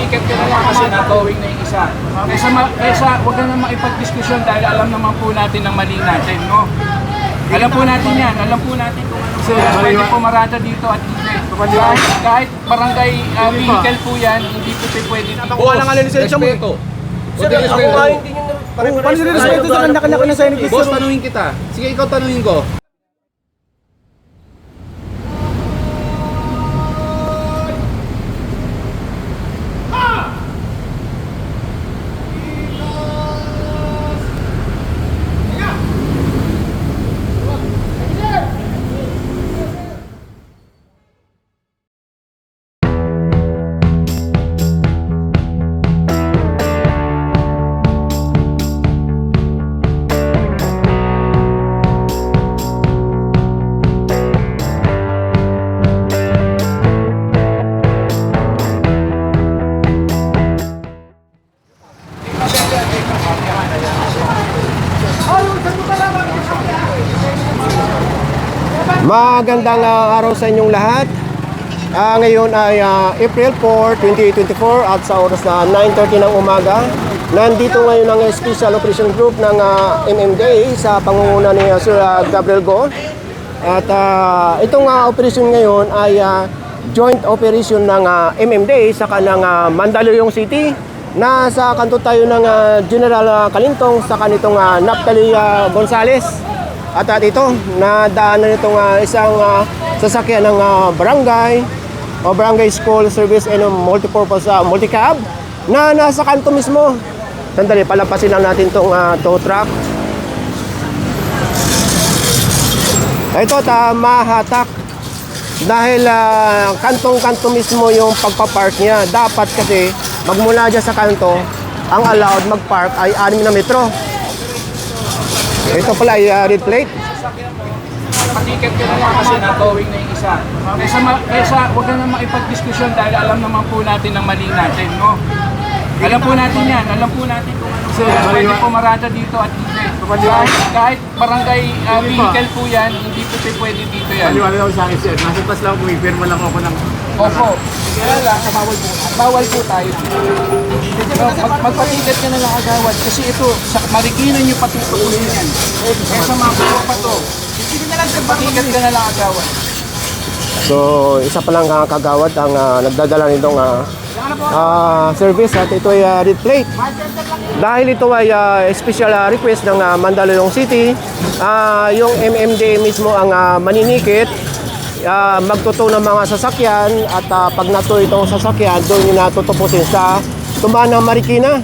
Patiket ka na lang kasi na-towing na yung isa. Kaysa, ma- kaysa huwag ka na makipag-diskusyon dahil alam naman po natin ang mali natin, no? Alam po natin yan, alam po natin kung ano Sir, pwede pumarada dito at hindi. Kahit, kahit barangay uh, vehicle po yan, hindi po pwede dito. Nakuha lang nga lisensya mo. Respeto. Sir, Konting ako respeto. nga hindi nyo Oh, paano nirespeto sa kanya-kanya ko na sa inyo? Boss, tanungin kita. Sige, ikaw tanungin ko. Magandang ah, araw sa inyong lahat. Ah, ngayon ay ah, April 4, 2024 at sa oras na 9.30 ng umaga. Nandito ngayon ang Special Operation Group ng ah, MMDA sa pangunguna ni ah, Sir ah, Gabriel Go. At ah, itong ah, operation ngayon ay ah, joint operation ng ah, MMDA sa kanang ah, Mandaluyong City. Nasa kanto tayo ng ah, General Kalintong sa kanitong uh, Naptali ah, Gonzales. At at ito, nadaanan itong ah, isang ah, sasakyan ng ah, barangay o barangay school service and um, multipurpose uh, multicab na nasa kanto mismo. Sandali, palapasin lang natin itong ah, tow truck. Ito, tama hatak. Dahil ah, kantong-kanto mismo yung pagpapark niya. Dapat kasi magmula dyan sa kanto, ang allowed magpark ay 6 na metro. Ito pala ay ah, red plate. Patiket ka na lang kasi na-towing na yung isa. Kaysa, ma- kaysa huwag na makipag-diskusyon dahil alam naman po natin ang mali natin, no? Alam po natin yan, alam po natin kung ano Sir, pwede pumarada dito at hindi. Kahit, kahit barangay uh, vehicle po yan, hindi po pwede dito yan. Paliwanag ako sa akin, sir. Nasa tas lang, pumipirma lang ako ng... Opo. Kaya lang, bawal po. Bawal po tayo. So, mag magpatiket ka na lang agawad kasi ito, sa Marikina nyo patutukusin yan. Kaya sa mga kuha pa to. Patiket ka na lang agawad. So, isa pa lang ah, kagawad ang ah, nagdadala nitong ah, ah, service at ito ay ah, red plate. Dahil ito ay ah, special ah, request ng ah, Mandaluyong City, ah, yung MMD mismo ang ah, maninikit, ah, magtuto ng mga sasakyan at ah, pag nato itong sasakyan, doon yung natutupusin sa tumbahan ng Marikina.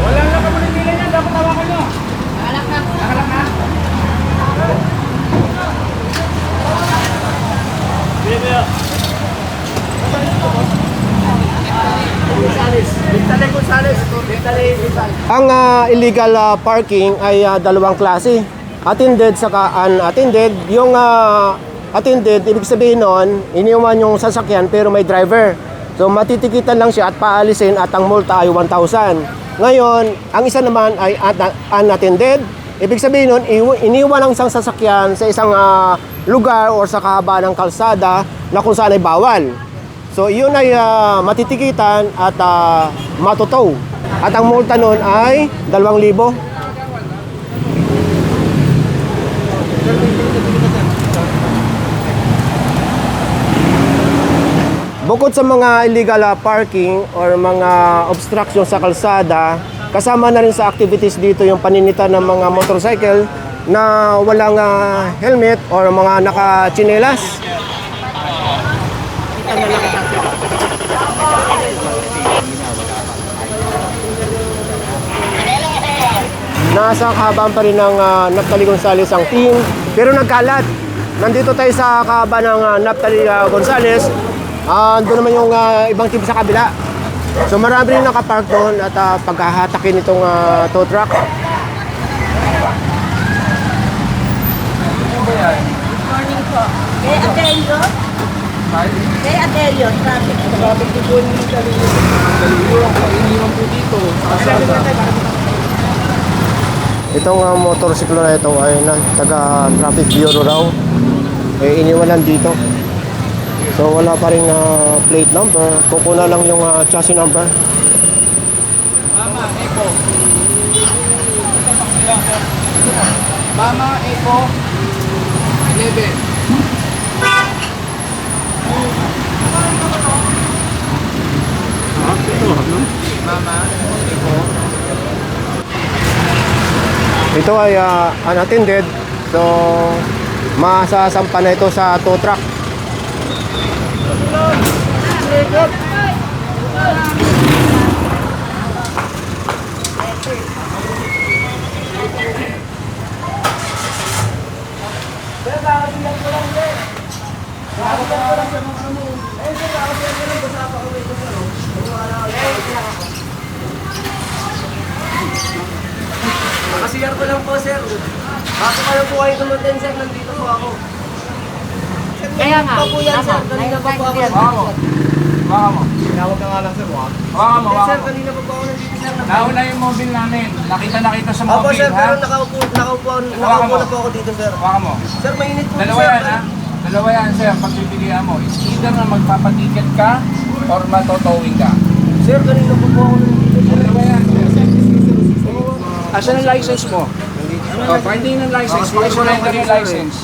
Wala lang ka muna nila yan, dapat tawakan nyo. Nakalak na. Nakalak na? Illegal ah, parking ay ah, dalawang klase. Attended saka unattended. Yung ah, attended, ibig sabihin nun, iniwan yung sasakyan pero may driver. So matitikitan lang siya at paalisin at ang multa ay 1,000. Ngayon, ang isa naman ay un- unattended. Ibig sabihin nun, iwa- iniwan ang isang sasakyan sa isang ah, lugar o sa kahaba ng kalsada na kung saan ay bawal. So yun ay ah, matitikitan at uh, matutow. At ang multa nun ay 2,000. Bukod sa mga illegal ah, parking or mga obstruction sa kalsada, kasama na rin sa activities dito yung paninita ng mga motorcycle na walang ah, helmet or mga nakachinelas. Nasa kahabaan pa rin ng uh, Naptali Gonzales ang team. Pero nagkalat. Nandito tayo sa kahabaan ng uh, Naptali ah, Gonzales. Ah, doon naman yung ah, ibang team sa kabila. So marami rin nakapark doon at uh, paghahatakin itong ah, tow truck. Morning po. Kay Adelio? Kay Adelio, traffic po. Dalawa po dito. Sa kasada. Itong uh, motorsiklo na ito ay na, taga traffic bureau raw. Eh, iniwanan dito. So wala pa rin uh, plate number. Kukuna lang yung uh, chassis number. Mama, Eco. Mama, Eco. 11. Mama, Eco. Ito ay uh, unattended. So masasampa na ito sa tow truck. Kasiyar ko lang po, sir. Bago kayo po kayo dumating, sir. Nandito po ako. Kaya nga. Pa po yan, sir. Kanina pa po ako. Baka mo. Baka mo. Tinawag ka nga lang sir, waka. Baka mo, sir, mo. kanina pa po ako nandito, sir. Nauna yung mobile namin. Nakita na kita sa Opo, mobile, sir. ha? Pero nakaupo, nakaupo, nakaupo na po ako dito, sir. Baka mo. Sir, mainit po, Dalawa sir. yan, ha? Dalawa yan, sir. Pagpipilian mo. It's either na magpapatiket ka or matotowing ka. Sir, kanina pa po ako nandito, sir. Dalawa yan, sir. Asan ang license mo? Oh, finding ng license, pakisurentan yung license.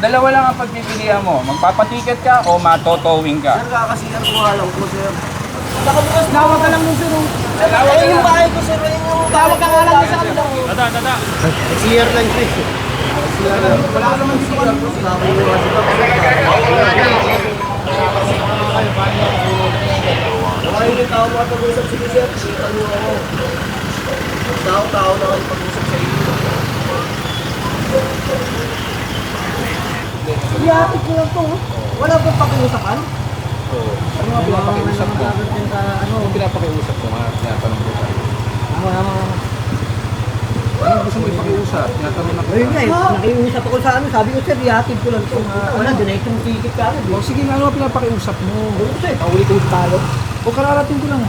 Dalawa lang ang pagpipilian mo. Magpapatiket ka o matotowing ka. Sir, kakasiyar ko lang po, sir. Nakabukas na Tawag ka lang mo, sir. Sir, ayun yung bahay ko, sir. Ayun yung Tawag ka nga lang sa kanila. CR lang ito. Wala ka naman dito kanina. Wala yung tao makapag-usap sige, sir. Niyo ako. Tao-tao na kayo pag-usap sa inyo. Iyatik ko lang to. oh. Wala ba pag-uusapan? Ano nga pinapakiusap mo? Ano pinapakiusap mo? Tinatanong ko sa'yo. Ano gusto mo ipakiusap? Tinatanong na Ayun nga eh, nakiusap ako sa ano, sabi ko sir, ihatid ko lang to. Wala, donate yung ticket ka agad. O sige, ano nga pinapakiusap mo? Ano sir, paulit-ulit talo. O kararating ko lang.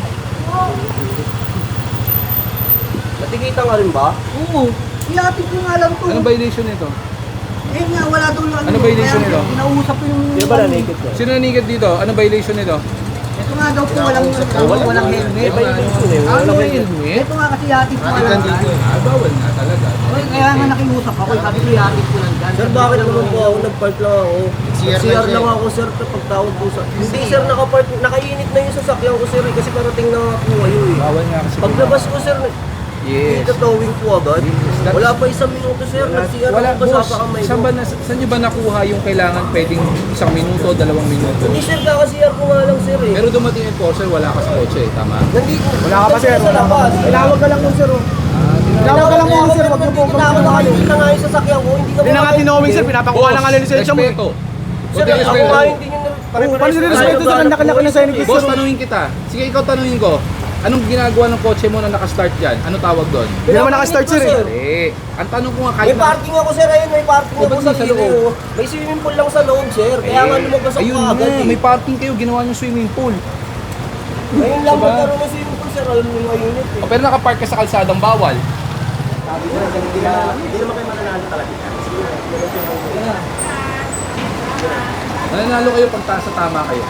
Natikita nga rin ba? Oo, ihatid ko nga lang to. Ano violation nito? Eh nga, wala daw lang. Ano violation Kaya, nito? Kinausap ko yung... Di ba na naked ko? Sino nanigat dito? Ano violation nito? Ito nga daw po, walang, walang, walang helmet. Ano helmet? Ito nga kasi ihatid ko nga lang. Ah, bawal nga talaga. Kaya nga nakiusap ako, sabi ko ihatid ko lang dyan. Sir, bakit naman po ako nag-park lang ako? CR lang ako, sir, kapag tawag po sa... Hindi, sir, nakapark, nakainit na yung sasakyan ko, sir, eh, kasi parating na nga po kayo, eh. Bawal nga kasi. Paglabas ko, sir, Yes. dito towing po agad. that's- Wala pa isang minuto, sir. Nag-CR Wala, ako, basa boss. pa kamay Saan, ba, na, saan nyo ba nakuha yung kailangan pwedeng isang minuto, dalawang minuto? Hindi, sir, kaka-CR ko nga lang, sir, eh. Pero dumating yung enforcer, wala ka sa kotse, tama? Nandito. Wala ka pa, sir. Sa labas. Tinawag ka lang mo sir. oh. Tinawag ka lang mo sir. Wag niyo po. Tinawag ka hindi na nga yung sasakyan ko. Hindi ka Hindi na nga tinawag sir. Pinapakuha lang nga lang mo. eh. respeto. Sir, ako nga hindi nyo... Oh, paano sila respeto sa kanya kanya kanya sa inyo? Boss, tanungin kita. Sige, ikaw tanungin ko. Anong ginagawa ng kotse mo na nakastart dyan? Ano tawag doon? Hindi naman nakastart sir eh. Eh, ang tanong ko nga May kahit na... parking ako sir, ayun, may parking O, ako ba't sa di sa gilid. loob? oh. May swimming pool lang sa loob, sir. Kaya nga lumabas ako Ayun agad nga, eh. may parking kayo, ginawa nyo swimming pool. Ngayon lang Diba? magkaroon ng swimming pool, sir. Alam mo yung unit eh. O, pero nakapark ka sa kalsadang bawal. Nananalo kayo pag taas sa tama kayo.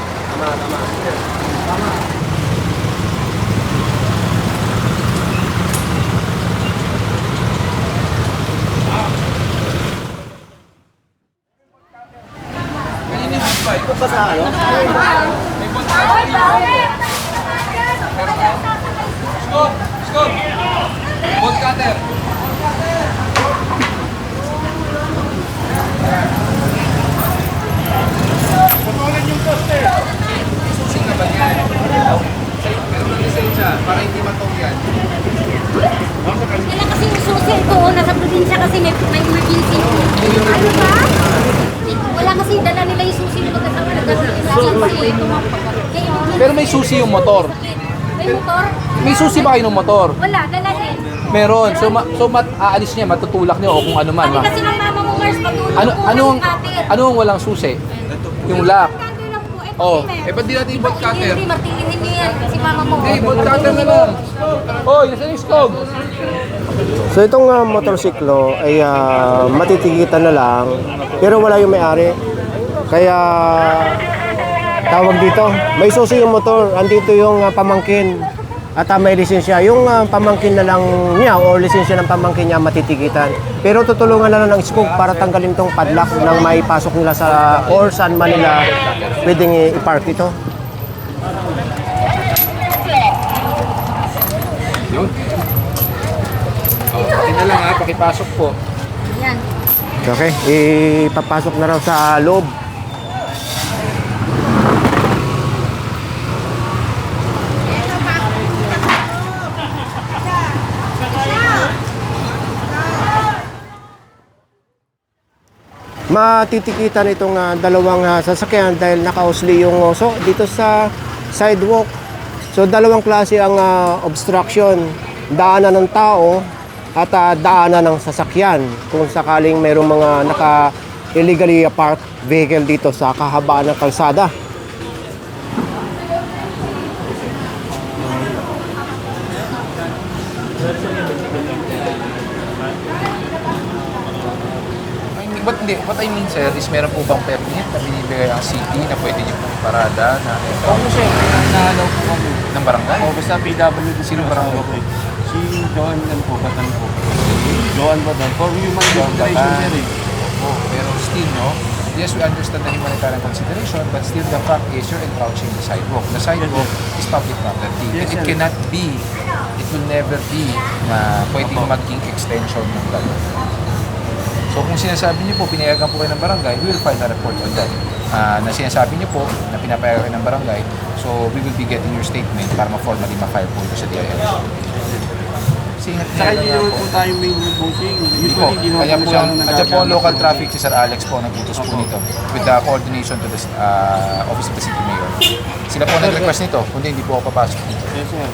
Ito pa sa ano? Scoop! Scoop! Bolt cutter! Susing na ba yan? Say- Meron ng lisensya para hindi matong yan. Kailan kasi yung susi ko, nasa probinsya kasi may, may emergency. Ano ba? Kasi dala nila yung susi na magkasama na gano'n. Pero may susi yung motor. May motor? May susi ba kayo ng motor? Wala, dala din. Meron. So, ma- so mat aalis niya, matutulak niya o kung ano man. Pati kasi ng mama mo, Mars, patulog ano, po ano, ang, kasi kapit. ano ang walang susi? Yung lock. Oh, eh ba't di natin yung bolt cutter? Hindi, martilihin niyo yan. Si mama mo. Eh, bolt cutter na lang. Oh, nasa yung skog. So itong ah, motorsiklo ay ah, matitigitan na lang pero wala yung may-ari. Kaya tawag dito, may susi yung motor, andito yung ah, pamangkin at ah, may lisensya. Yung ah, pamangkin na lang niya o lisensya ng pamangkin niya matitigitan. Pero tutulungan na lang ng skog para tanggalin tong padlock nang may pasok nila sa or saan man nila pwedeng i-park ito. Yun. Oh, paki na lang ha, pakipasok po. Yan. Okay, ipapasok na raw sa loob. Matitikitan itong ah, dalawang ah, sasakyan dahil nakausli yung oso dito sa sidewalk. So dalawang klase ang ah, obstruction, daanan ng tao at ah, daanan ng sasakyan kung sakaling mayroong mga naka illegally park vehicle dito sa kahabaan ng kalsada. I mean, what, hindi, what I mean sir is meron po bang permit na binibigay ang city na pwede niyo pong parada na Oo, sir. Nahalaw po kami. ng barangay? O, basta PWD Sino barangay po? Si Joan lang po, Batan po. Joan Batan. For human consideration, sir eh. Pero still, no? Yes, we understand the humanitarian consideration, but still the fact is you're encroaching the sidewalk. The sidewalk is public property. Yes, it sir. cannot be, it will never be na pwedeng maging extension ng gano'n. So kung sinasabi niyo po, pinayagan po kayo ng barangay, we will file a report on that. Ah, na sinasabi niyo po na pinapayagan kayo ng barangay, so we will be getting your statement para ma-formally ma-file po ito sa DIL. Singat Saka hindi naman po. tayo may bossing. Hindi po. Kaya po at siya po local traffic, si Sir Alex po, nag-utos po nito with the coordination to the uh, Office of the City Mayor. Sila po nag-request nito, kundi hindi po ako papasok dito. Yes, sir.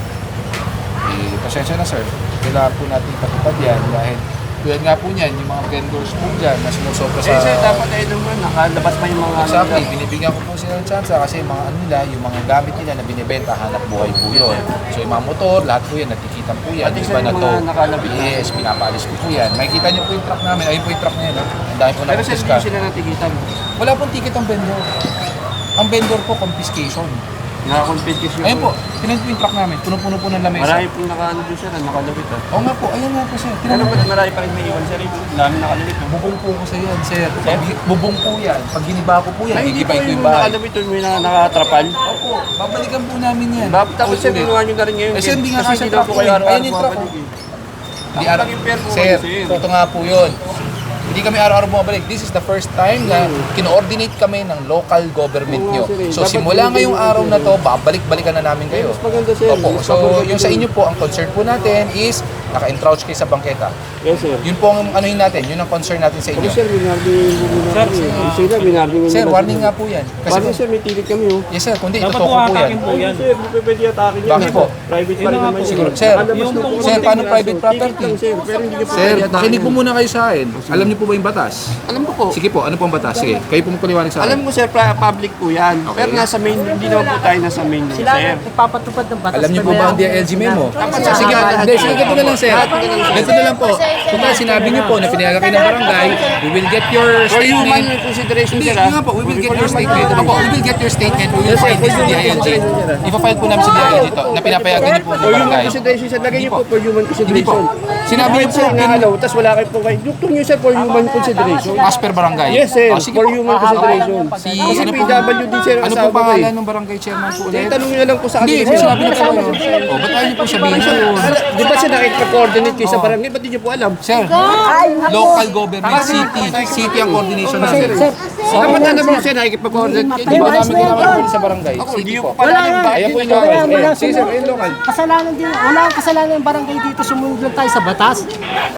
Eh, pasensya na sir, kailangan po natin ipatupad yan dahil tulad nga po niyan, yung mga vendors po dyan na sumusobra sa... Eh, sir, dapat ay naman, nakalabas pa yung mga... ano Exactly, nila. binibigyan ko po sila ng chance kasi yung mga ano nila, yung mga gamit nila na binibenta, hanap buhay po yun. So yung mga motor, lahat po yan, natikitan po yan. Pati iba na mga to, nakalabit na. yes, pinapaalis ko po yan. Makikita niyo po yung truck namin, ayun po yung truck niya, no? Ang dami po na Pero sir, hindi sila natikitan. Wala pong ticket ang vendor. Ang vendor po, confiscation. Nakakompetisyon. Ayun po, tinan po yung truck namin, puno-puno po ng lamesa. Marami pong nakaano doon sir, nakalabit ah. Oo nga po, ayan nga po sir. Tinan Ano mo ba, marami pa rin may iwan sir. Dami nakalabit. ah. Bubong po ko sa yan, sir. Pag, bubong po yan. Pag giniba ko po yan, Ay, hindi ko yung yung bahay. nakalabit doon, may na- nakatrapal. Opo, babalikan po namin yan. Tapos sir, Ulit. binuha nyo na rin ngayon. Eh, sir, hindi nga Kasi kasi hindi daw truck po kayo eh. araw-araw Ayun yung truck ko. eh. Hindi Ang araw. po Sir, kami, sir. ito nga po yun. Hindi kami araw-araw bumabalik. This is the first time na kino-ordinate kami ng local government Oo nyo. sir, eh. So Dapat simula yung ngayong araw sir. na to, babalik-balikan na namin kayo. Mas maganda sir. Opo, Mas so maganda yung sa sir. inyo po, ang concern po natin is naka-entrouch kayo sa bangketa. Yes sir. Yun po ang anuhin natin, yun ang concern natin sa inyo. sir, binarding mo na rin. eh. Sir, Sir, na warning nga po yan. Kasi Warning sir, may tilit kami oh. Yes sir, kundi ito po po yan. Sir, hindi pwede atake yan. Bakit po? Private pa rin naman yun. Siguro. Sir, Nakalabas na po sir, paano private property? Lang, sir, pero hindi po Sir, pwede atake makinig po muna kayo sa akin. Alam niyo po ba yung batas? Alam ko po. Sige po, ano po ang batas? Sige, kayo po magpaliwanag sa Alam akin. ko sir, pra- public po yan. Okay. Pero nasa main, hindi naman po tayo nasa main nun, Sila sir. ipapatupad ng batas. Alam niyo po ba ang DLG memo? Dapat sa sige, lahat, hindi, sige, ganito na lang sir. Ganito na lang po. Kung ba sinabi niyo po na pinayagan kayo ng barangay, we will get your For human statement. consideration Hindi, sir yun ah. nga po, we will get your statement. Opo, we will get your statement. We will file this to DILG. Ipa-file po namin sa DILG to, na pinapayagan niyo po ng For human barangay. consideration sir. Lagay niyo po for human Hindi consideration. Sinabi niyo po, sir, naalaw, tapos wala kayo po kayo. Dukto niyo sir for human consideration. as per barangay. Yes sir, Oh, sige for po. human consideration. Si, Kasi ano po, PWD sir, ang ano po asawa ko pangalan eh. ng barangay chairman po ulit? Tanong niyo na lang po sa Hindi, akin. may sinabi na po kayo. O, ba't ayaw niyo po sabihin yun? Di ba siya nakikipag-coordinate kayo sa barangay? Ba't di niyo po alam? Sir, local government, city, city ang coordination namin. Dapat alam niyo siya nakikipag-coordinate kayo. Di ba namin ginagawa sa barangay? Hindi po. pala alam. Ayan po yung local. Ayan, Sige sir, ayun local. Kasalanan din, wala ang kasalanan ng barangay dito, sumunod lang tayo sa batas.